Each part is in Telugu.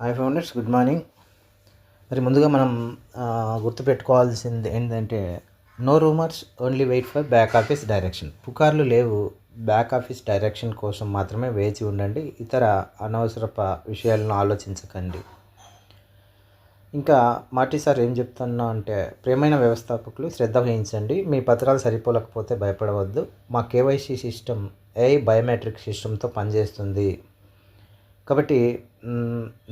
హాయ్ ఫౌండర్స్ గుడ్ మార్నింగ్ మరి ముందుగా మనం గుర్తుపెట్టుకోవాల్సింది ఏంటంటే no rumours only wait for back office direction పుకార్లు లేవు బ్యాక్ ఆఫీస్ డైరెక్షన్ కోసం మాత్రమే వేచి ఉండండి ఇతర అనవసరప విషయాలను ఆలోచించకండి. ఇంకా మాటి సార్ ఏం చెప్తున్నా అంటే ప్రియమైన వ్యవస్థాపకులు శ్రద్ధ వహించండి మీ పత్రాలు సరిపోలకపోతే భయపడవద్దు. మా కేవైసీ సిస్టమ్ ఏఐ బయోమెట్రిక్ సిస్టమ్తో పనిచేస్తుంది. కాబట్టి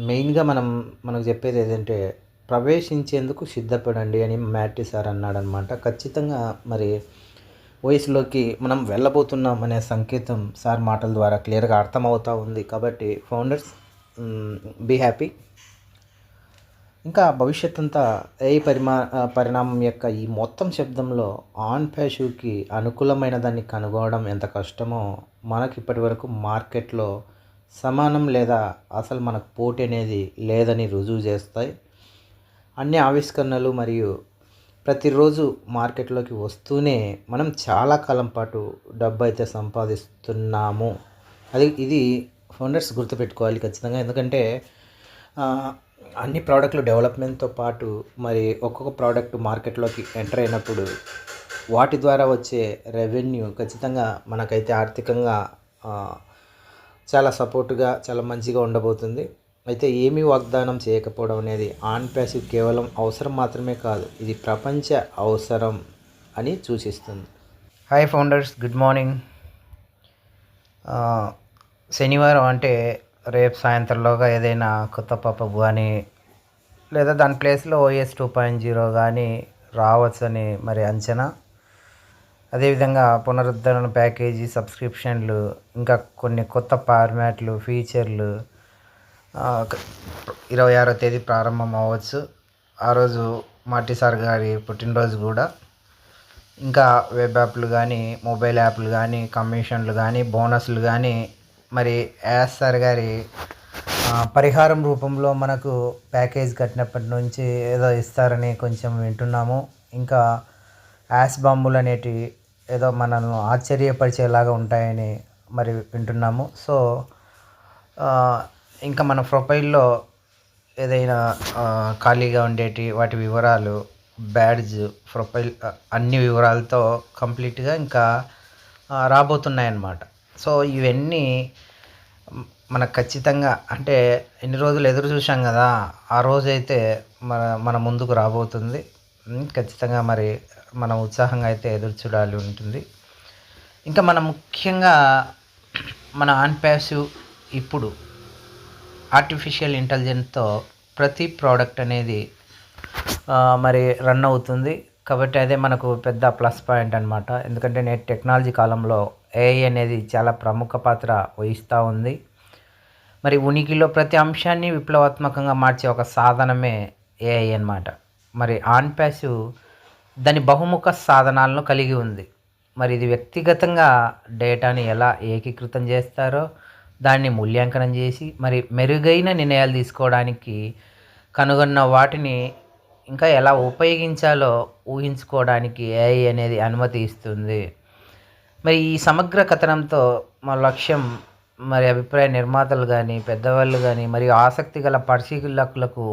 మెయిన్గా మనం మనకు చెప్పేది ఏంటంటే ప్రవేశించేందుకు సిద్ధపడండి అని మ్యాటి సార్ అన్నాడనమాట. ఖచ్చితంగా మరి వయసులోకి మనం వెళ్ళబోతున్నాం అనే సంకేతం సార్ మాటల ద్వారా క్లియర్గా అర్థమవుతూ ఉంది. కాబట్టి ఫౌండర్స్ బీ హ్యాపీ. ఇంకా భవిష్యత్ అంతా ఏ పరిమా పరిణామం యొక్క ఈ మొత్తం శబ్దంలో ఆన్ ప్యాసివ్కి అనుకూలమైన దాన్ని కనుగొనడం ఎంత కష్టమో మనకి ఇప్పటి వరకు మార్కెట్లో సమానం లేదా? అసలు మనకు పోటీ అనేది లేదని రుజువు చేస్తాయి. అన్ని ఆవిష్కరణలు మరియు ప్రతిరోజు మార్కెట్లోకి వస్తూనే మనం చాలా కాలం పాటు డబ్బు అయితే సంపాదిస్తున్నాము. అది ఇది ఫౌండర్స్ గుర్తుపెట్టుకోవాలి ఖచ్చితంగా. ఎందుకంటే అన్ని ప్రోడక్ట్లు డెవలప్మెంట్తో పాటు మరి ఒక్కొక్క ప్రోడక్ట్ మార్కెట్లోకి ఎంటర్ అయినప్పుడు వాటి ద్వారా వచ్చే రెవెన్యూ ఖచ్చితంగా మనకైతే ఆర్థికంగా చాలా సపోర్టుగా చాలా మంచిగా ఉండబోతుంది. అయితే ఏమీ వాగ్దానం చేయకపోవడం అనేది ఆన్ ప్యాసివ్ కేవలం అవసరం మాత్రమే కాదు ఇది ప్రపంచ అవసరం అని సూచిస్తుంది. హాయ్ ఫౌండర్స్ గుడ్ మార్నింగ్ శనివారం అంటే రేపు సాయంత్రంలోగా ఏదైనా కొత్త పప్పు కానీ లేదా దాని ప్లేస్లో ఓఎస్ టూ పాయింట్ జీరో కానీ రావచ్చని మరి అంచనా. అదేవిధంగా పునరుద్ధరణ ప్యాకేజీ సబ్స్క్రిప్షన్లు ఇంకా కొన్ని కొత్త ఫార్మాట్లు ఫీచర్లు ఇరవై ఆరో తేదీ ప్రారంభం అవ్వచ్చు. ఆ రోజు మార్టీ సార్ గారి పుట్టినరోజు కూడా. ఇంకా వెబ్ యాప్లు కానీ మొబైల్ యాప్లు కానీ కమిషన్లు కానీ బోనస్లు కానీ మరి యాస్ సార్ గారి పరిహారం రూపంలో మనకు ప్యాకేజ్ కట్టినప్పటి నుంచి ఏదో ఇస్తారని కొంచెం వింటున్నాము. ఇంకా యాస్ బాంబులు అనేటి ఏదో మనల్ని ఆశ్చర్యపరిచేలాగా ఉంటాయని మరి వింటున్నాము. సో ఇంకా మన ప్రొఫైల్లో ఏదైనా ఖాళీగా ఉండేటి వాటి వివరాలు బ్యాడ్జ్ ప్రొఫైల్ అన్ని వివరాలతో కంప్లీట్గా ఇంకా రాబోతున్నాయన్నమాట. సో ఇవన్నీ మనకు ఖచ్చితంగా అంటే ఎన్ని రోజులు ఎదురు చూసాం కదా ఆ రోజైతే మన మన ముందుకు రాబోతుంది. ఖచ్చితంగా మరి మనం ఉత్సాహంగా అయితే ఎదురు చూడాలి ఉంటుంది. ఇంకా మనం ముఖ్యంగా మన ఆన్ ప్యాసివ్ ఇప్పుడు ఆర్టిఫిషియల్ ఇంటెలిజెన్స్తో ప్రతి ప్రోడక్ట్ అనేది మరి రన్ అవుతుంది. కాబట్టి అదే మనకు పెద్ద ప్లస్ పాయింట్ అనమాట ఎందుకంటే నేటి టెక్నాలజీ కాలంలో ఏఐ అనేది చాలా ప్రముఖ పాత్ర వహిస్తూ ఉంది. మరి ఉనికిలో ప్రతి అంశాన్ని విప్లవాత్మకంగా మార్చే ఒక సాధనమే ఏఐ అన్నమాట. మరి ఆన్ ప్యాసివ్ దాని బహుముఖ సాధనాలను కలిగి ఉంది. మరి ఇది వ్యక్తిగతంగా డేటాని ఎలా ఏకీకృతం చేస్తారో దాన్ని మూల్యాంకనం చేసి మరి మెరుగైన నిర్ణయాలు తీసుకోవడానికి కనుగొన్న వాటిని ఇంకా ఎలా ఉపయోగించాలో ఊహించుకోవడానికి ఏఐ అనేది అనుమతి ఇస్తుంది. మరి ఈ సమగ్ర కథనంతో మా లక్ష్యం మరి అభిప్రాయ నిర్మాతలు కానీ పెద్దవాళ్ళు కానీ మరియు ఆసక్తి గల పరిశీలకులకు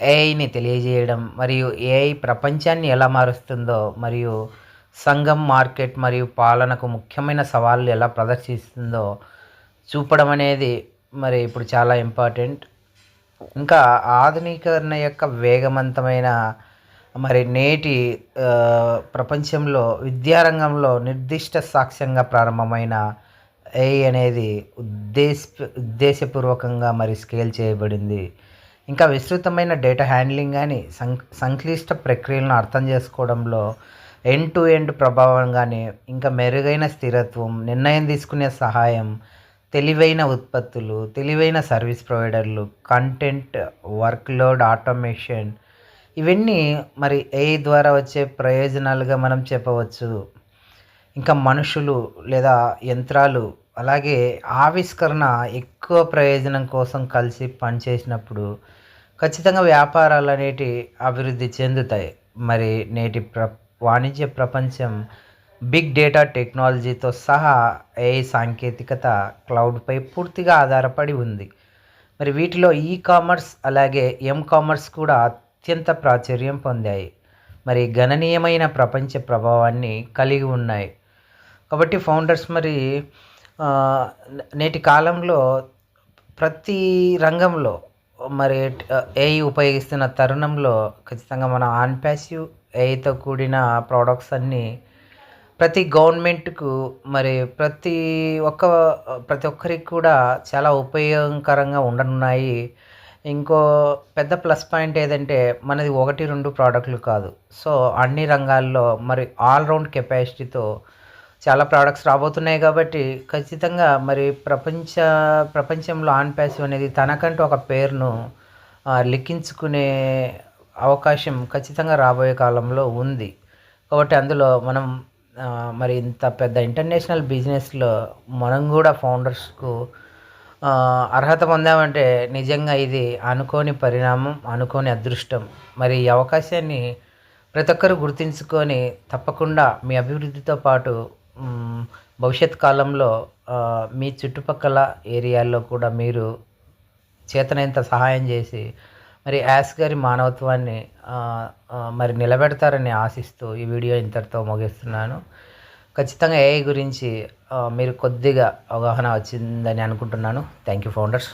ఏఐని తెలియజేయడం మరియు ఏఐ ప్రపంచాన్ని ఎలా మారుస్తుందో మరియు సంఘం మార్కెట్ మరియు పాలనకు ముఖ్యమైన సవాళ్ళు ఎలా ప్రదర్శిస్తుందో చూపడం అనేది మరి ఇప్పుడు చాలా ఇంపార్టెంట్. ఇంకా ఆధునీకరణ యొక్క వేగవంతమైన మరి నేటి ప్రపంచంలో విద్యారంగంలో నిర్దిష్ట సాక్ష్యంగా ప్రారంభమైన ఏఐ అనేది ఉద్దేశ ఉద్దేశపూర్వకంగా మరి స్కేల్ చేయబడింది. ఇంకా విస్తృతమైన డేటా హ్యాండ్లింగ్ కానీ సం సంక్లిష్ట ప్రక్రియలను అర్థం చేసుకోవడంలో ఎండ్ టు ఎండ్ ప్రభావం కానీ ఇంకా మెరుగైన స్థిరత్వం నిర్ణయం తీసుకునే సహాయం తెలివైన ఉత్పత్తులు తెలివైన సర్వీస్ ప్రొవైడర్లు కంటెంట్ వర్క్లోడ్ ఆటోమేషన్ ఇవన్నీ మరి ఏఐ ద్వారా వచ్చే ప్రయోజనాలుగా మనం చెప్పవచ్చు. ఇంకా మనుషులు లేదా యంత్రాలు అలాగే ఆవిష్కరణ ఎక్కువ ప్రయోజనం కోసం కలిసి పనిచేసినప్పుడు ఖచ్చితంగా వ్యాపారాలు అనేటి అభివృద్ధి చెందుతాయి. మరి నేటి ప్ర వాణిజ్య ప్రపంచం బిగ్ డేటా టెక్నాలజీతో సహా ఏఐ సాంకేతికత క్లౌడ్పై పూర్తిగా ఆధారపడి ఉంది. మరి వీటిలో ఈ కామర్స్ అలాగే ఎం కామర్స్ కూడా అత్యంత ప్రాచుర్యం పొందాయి. మరి గణనీయమైన ప్రపంచ ప్రభావాన్ని కలిగి ఉన్నాయి. కాబట్టి ఫౌండర్స్ మరి నేటి కాలంలో ప్రతి రంగంలో మరి ఏఐ ఉపయోగిస్తున్న తరుణంలో ఖచ్చితంగా మన ఆన్ ప్యాసివ్ ఏఐతో కూడిన ప్రోడక్ట్స్ అన్నీ ప్రతి గవర్నమెంట్కు మరి ప్రతి ఒక్క ప్రతి ఒక్కరికి కూడా చాలా ఉపయోగకరంగా ఉండనున్నాయి. ఇంకో పెద్ద ప్లస్ పాయింట్ ఏదంటే మనది ఒకటి రెండు ప్రోడక్ట్లు కాదు. సో అన్ని రంగాల్లో మరి ఆల్రౌండ్ కెపాసిటీతో చాలా ప్రోడక్ట్స్ రాబోతున్నాయి కాబట్టి ఖచ్చితంగా మరి ప్రపంచ ప్రపంచంలో ఆన్ ప్యాసివ్ అనేది తనకంటూ ఒక పేరును లిఖించుకునే అవకాశం ఖచ్చితంగా రాబోయే కాలంలో ఉంది. కాబట్టి అందులో మనం మరి ఇంత పెద్ద ఇంటర్నేషనల్ బిజినెస్లో మనం కూడా ఫౌండర్స్కు అర్హత పొందామంటే నిజంగా ఇది అనుకోని పరిణామం అనుకోని అదృష్టం. మరి ఈ అవకాశాన్ని ప్రతి ఒక్కరు గుర్తించుకొని తప్పకుండా మీ అభివృద్ధితో పాటు భవిష్యత్ కాలంలో మీ చుట్టుపక్కల ఏరియాల్లో కూడా మీరు చేతనైనంత సహాయం చేసి మరి యాస్ గారి మానవత్వాన్ని మరి నిలబెడతారని ఆశిస్తూ ఈ వీడియో ఇంతటితో ముగిస్తున్నాను. ఖచ్చితంగా ఏఐ గురించి మీరు కొద్దిగా అవగాహన వచ్చిందని అనుకుంటున్నాను. Thank you founders